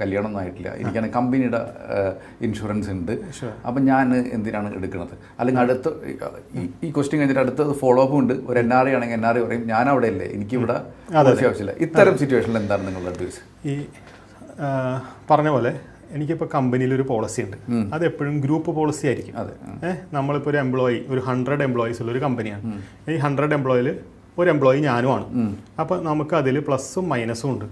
കല്യാണമൊന്നും ആയിട്ടില്ല. എനിക്കാണ് കമ്പനിയുടെ ഇൻഷുറൻസ് ഉണ്ട്. അപ്പം ഞാൻ എന്തിനാണ് എടുക്കുന്നത് അല്ലെങ്കിൽ അടുത്ത ഈ- ക്വസ്റ്റ്യൻ കഴിഞ്ഞിട്ട് അടുത്തത് ഫോളോ അപ്പ് ഉണ്ട്. ഒരു എൻ ആർ ഐ ആണെങ്കിൽ എൻ ആർ ഐ പറയും ഞാൻ അവിടെ അല്ലേ എനിക്കിവിടെ ആവശ്യമില്ല. ഇത്തരം സിറ്റുവേഷനിൽ എന്താണ് നിങ്ങളുടെ അഡ്വൈസ് ഈ പറഞ്ഞ പോലെ എനിക്കിപ്പോൾ കമ്പനിയിൽ ഒരു പോളിസി ഉണ്ട് അത് എപ്പോഴും ഗ്രൂപ്പ് പോളിസി ആയിരിക്കും. അതെ. ഏഹ് നമ്മളിപ്പോൾ ഒരു എംപ്ലോയി ഒരു ഹൺഡ്രഡ് എംപ്ലോയീസ് ഉള്ള ഒരു കമ്പനിയാണ് ഈ ഹൺഡ്രഡ് എംപ്ലോയിൽ ഒരു എംപ്ലോയി ഞാനുമാണ്. അപ്പോൾ നമുക്ക് അതിൽ പ്ലസും മൈനസും ഉണ്ട്.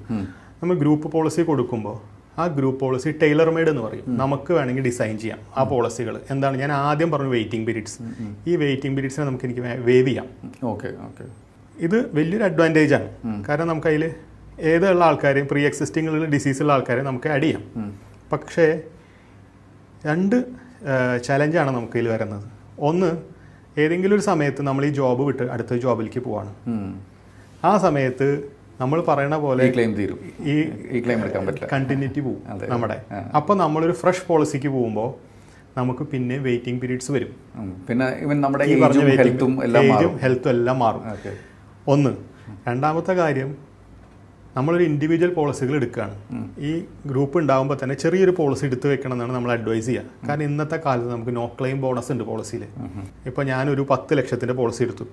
നമ്മൾ ഗ്രൂപ്പ് പോളിസി കൊടുക്കുമ്പോൾ ആ ഗ്രൂപ്പ് പോളിസി ടൈലർ മെയ്ഡ് എന്ന് പറയും. നമുക്ക് വേണമെങ്കിൽ ഡിസൈൻ ചെയ്യാം ആ പോളിസികൾ എന്താണ്? ഞാൻ ആദ്യം പറഞ്ഞു വെയിറ്റിംഗ് പീരീഡ്സ് ഈ വെയിറ്റിംഗ് പീരീഡ്സിനെ നമുക്ക് എനിക്ക് വേവ് ചെയ്യാം. ഓക്കെ ഓക്കെ ഇത് വലിയൊരു അഡ്വാന്റേജ് ആണ്. കാരണം നമുക്ക് അതിൽ ഏതുള്ള ആൾക്കാരെയും പ്രീ എക്സിസ്റ്റിംഗ് ഉള്ള ഡിസീസ് ഉള്ള ആൾക്കാരെ നമുക്ക് ആഡ് ചെയ്യാം. പക്ഷേ രണ്ട് ചലഞ്ചാണ് നമുക്ക് ഇതിൽ വരുന്നത്. ഒന്ന് ഏതെങ്കിലും ഒരു സമയത്ത് നമ്മൾ ഈ ജോബ് വിട്ട് അടുത്ത ജോബിലേക്ക് പോവാണ്. ആ സമയത്ത് നമ്മൾ പറയണ പോലെ ഈ ക്ലെയിം തീരും. ഈ ഈ ക്ലെയിം എടുക്കാൻ പറ്റില്ല. കണ്ടിന്യൂറ്റി പോകും നമ്മുടെ. അപ്പോൾ നമ്മളൊരു ഫ്രഷ് പോളിസിക്ക് പോകുമ്പോൾ നമുക്ക് പിന്നെ വെയിറ്റിംഗ് പീരീഡ്സ് വരും. പിന്നെ ഇവൻ നമ്മുടെ ഈ പറഞ്ഞ ഹെൽത്തും എല്ലാം ഏജും മാറും. ഹെൽത്തും എല്ലാം മാറും. ഒന്ന് രണ്ടാമത്തെ കാര്യം നമ്മളൊരു ഇൻഡിവിജ്വൽ പോളിസികൾ എടുക്കുകയാണ്. ഈ ഗ്രൂപ്പ് ഉണ്ടാകുമ്പോൾ തന്നെ ചെറിയൊരു പോളിസി എടുത്തു വെക്കണം എന്നാണ് നമ്മൾ അഡ്വൈസ് ചെയ്യുക. കാരണം ഇന്നത്തെ കാലത്ത് നമുക്ക് നോ ക്ലെയിം ബോണസ് ഉണ്ട് പോളിസിയിൽ ഇപ്പോൾ ഞാനൊരു പത്ത് ലക്ഷത്തിന്റെ പോളിസി എടുത്തു.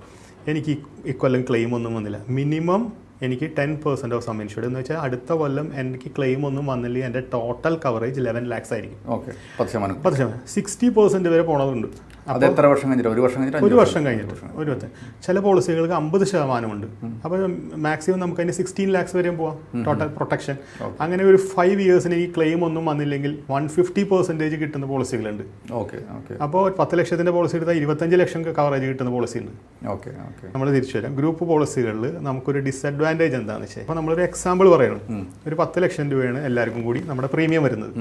എനിക്ക് ഇക്കൊല്ലം ക്ലെയിം ഒന്നും വന്നില്ല. മിനിമം എനിക്ക് ten percent of sum insured എന്ന് വെച്ചാൽ അടുത്ത കൊല്ലം എനിക്ക് ക്ലെയിം ഒന്നും വന്നില്ല. എന്റെ ടോട്ടൽ കവറേജ് ലെവൻ ലാക്സ് ആയിരിക്കും. ഓക്കെ പത്ത് ശതമാനം. പത്ത് ശതമാനം. സിക്സ്റ്റി പെർസെന്റ് വരെ പോണതുണ്ട് അത് എത്ര വർഷം കഴിഞ്ഞിട്ട്? ഒരു വർഷം കഴിഞ്ഞിട്ട് ഒരു വർഷം കഴിഞ്ഞിട്ട്? ഒരു വർഷം ചില പോളിസികൾക്ക് അമ്പത് ശതമാനമുണ്ട്. അപ്പോൾ മാക്സിമം നമുക്ക് അതിന് സിക്സ്റ്റീൻ ലാക്സ് വരെയും പോവാം. ടോട്ടൽ പ്രൊട്ടക്ഷൻ അങ്ങനെ ഒരു ഫൈവ് ഇയേഴ്സിന് ഈ ക്ലെയിം ഒന്നും വന്നില്ലെങ്കിൽ വൺ ഫിഫ്റ്റി പെർസെന്റേജ് കിട്ടുന്ന പോളിസികളുണ്ട്. ഓക്കെ ഓക്കെ അപ്പോൾ പത്ത് ലക്ഷത്തിന്റെ പോളിസി എടുത്താൽ ഇരുപത്തഞ്ച് ലക്ഷം കവറേജ് കിട്ടുന്ന പോളിസി ഉണ്ട് ഓക്കെ ഓക്കെ നമ്മൾ തിരിച്ചു വരാം. ഗ്രൂപ്പ് പോളിസികളിൽ നമുക്കൊരു ഡിസഡ്വാന്റേജ് എന്താണെന്ന് വെച്ചാൽ അപ്പോൾ നമ്മളൊരു എക്സാമ്പിൾ പറയണം. ഒരു പത്ത് ലക്ഷം രൂപയാണ് എല്ലാവർക്കും കൂടി നമ്മുടെ പ്രീമിയം വരുന്നത്.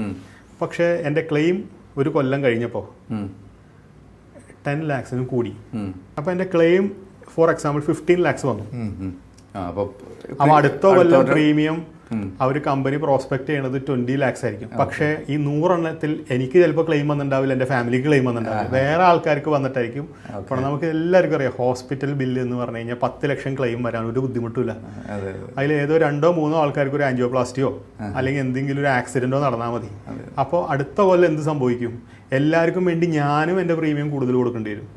പക്ഷേ എന്റെ ക്ലെയിം ഒരു കൊല്ലം കഴിഞ്ഞപ്പോൾ ടെൻ ലാക്സിനും കൂടി. അപ്പോൾ എന്റെ claim for example fifteen lakhs വന്നു. അപ്പൊ അപ്പോൾ അടുത്ത കൊല്ലം പ്രീമിയം അവർ കമ്പനി പ്രോസ്പെക്ട് ചെയ്യണത് ട്വന്റി ലാക്സ് ആയിരിക്കും. പക്ഷേ ഈ നൂറെണ്ണത്തിൽ എനിക്ക് ചിലപ്പോൾ ക്ലെയിം വന്നിട്ടുണ്ടാവില്ല എന്റെ ഫാമിലിക്ക് ക്ലെയിം വന്നിട്ടുണ്ടാവില്ല. വേറെ ആൾക്കാർക്ക് വന്നിട്ടായിരിക്കും. അപ്പോൾ നമുക്ക് എല്ലാവർക്കും അറിയാം ഹോസ്പിറ്റൽ ബില്ല് എന്ന് പറഞ്ഞു കഴിഞ്ഞാൽ പത്ത് ലക്ഷം ക്ലെയിം വരാൻ ഒരു ബുദ്ധിമുട്ടില്ല അതെ അതെ. അതിൽ ഏതോ രണ്ടോ മൂന്നോ ആൾക്കാർക്ക് ഒരു ആൻജിയോപ്ലാസ്റ്റിയോ അല്ലെങ്കിൽ എന്തെങ്കിലും ഒരു ആക്സിഡന്റോ നടന്നാൽ മതി. അപ്പോൾ അടുത്ത കൊല്ലം എന്ത് സംഭവിക്കും? എല്ലാവർക്കും വേണ്ടി ഞാനും എന്റെ പ്രീമിയം കൂടുതൽ കൊടുക്കേണ്ടി വരും.